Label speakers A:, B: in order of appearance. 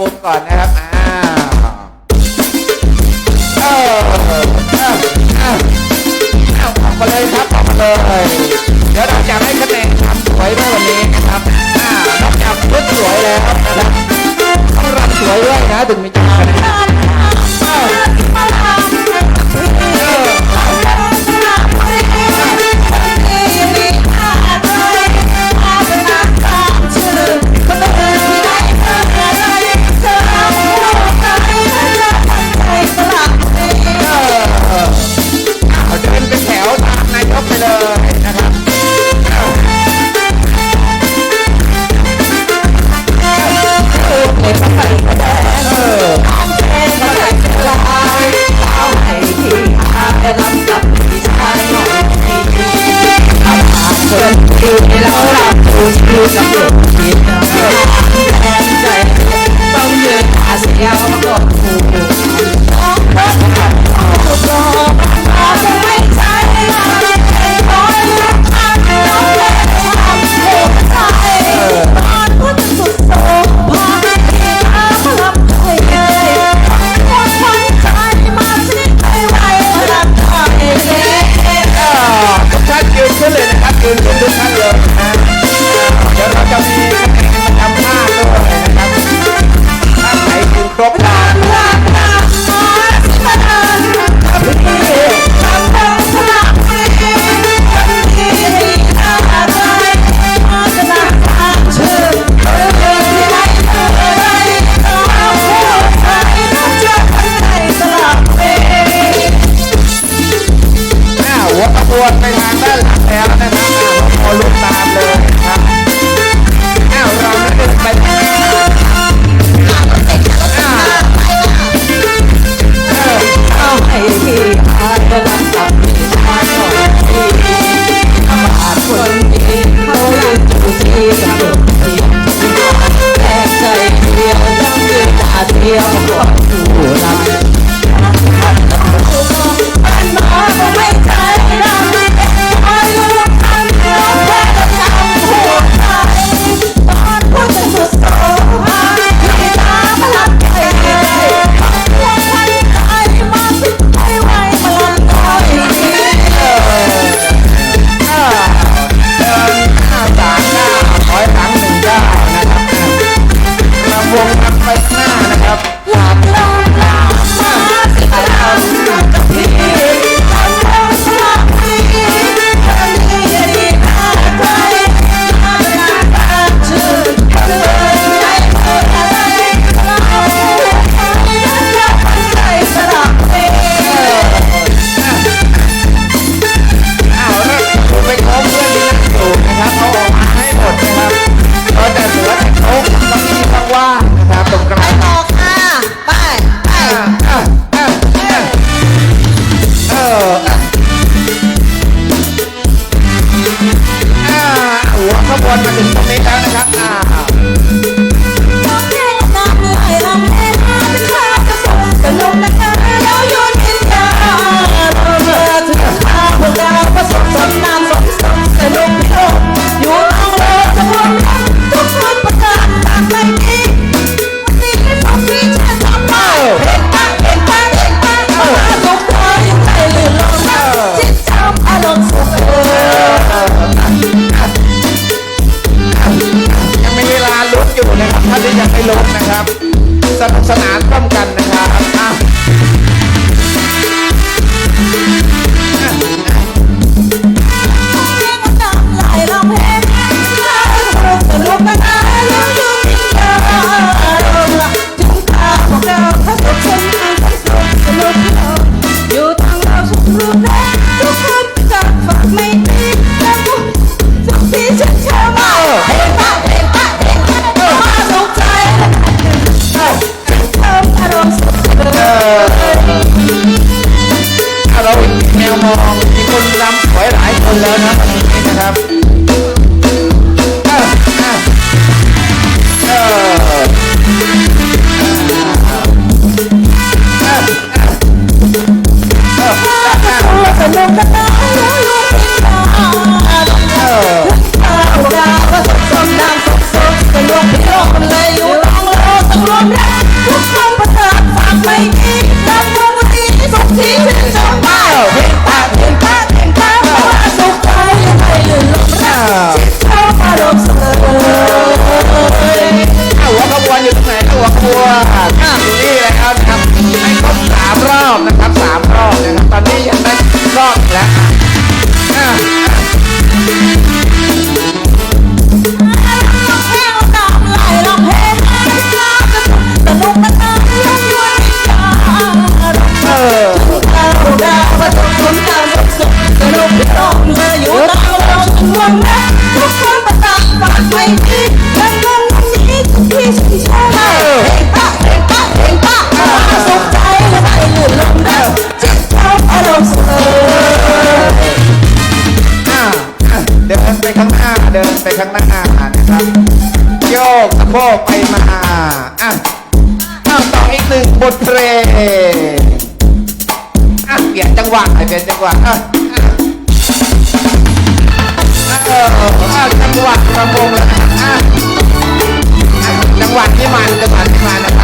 A: วงก่อนนะครับ อ้าวเออาเอาเอามาเลยครับออมาเลย เดี๋ยวเราจะให้คะแนนความสวยด้วยวันนี้นะครับอ่านอกจากสวยแล้วนะครับต้องรำสวยด้วยนะถึงมีจะคะแน Yeah. Podcast ลุ้นนะครับสนุกสนานร่วมกันนะ
B: เดินไปข้างหน้าเดินไปข้างหน้านะครับ โยกสะโพกไปมาอะเอาต่ออีกหนึ่งบทเพลงอะเปลี่ยนจังหวะให้เปลี่ยนจังหวะอะ อจังหวัดปรงแล้วอะจังหวะที่มันจังหวะที่มันนะ